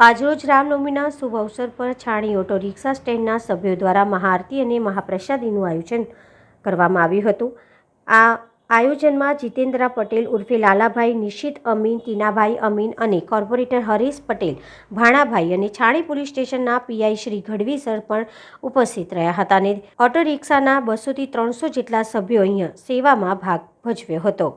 આજરોજ રામનવમીના શુભ અવસર પર છાણી ઓટો રિક્ષા સ્ટેન્ડના સભ્યો દ્વારા મહાઆરતી અને મહાપ્રસાદીનું આયોજન કરવામાં આવ્યું હતું. આ આયોજનમાં જીતેન્દ્ર પટેલ ઉર્ફે લાલાભાઈ, નિશિત અમીન, ટીનાભાઈ અમીન અને કોર્પોરેટર હરીશ પટેલ, ભાણાભાઈ અને છાણી પોલીસ સ્ટેશનના પીઆઈ શ્રી ગઢવી સર પણ ઉપસ્થિત રહ્યા હતા અને ઓટો રિક્ષાના બસોથી ત્રણસો જેટલા સભ્યો અહીંયા સેવામાં ભાગ ભજવ્યો હતો.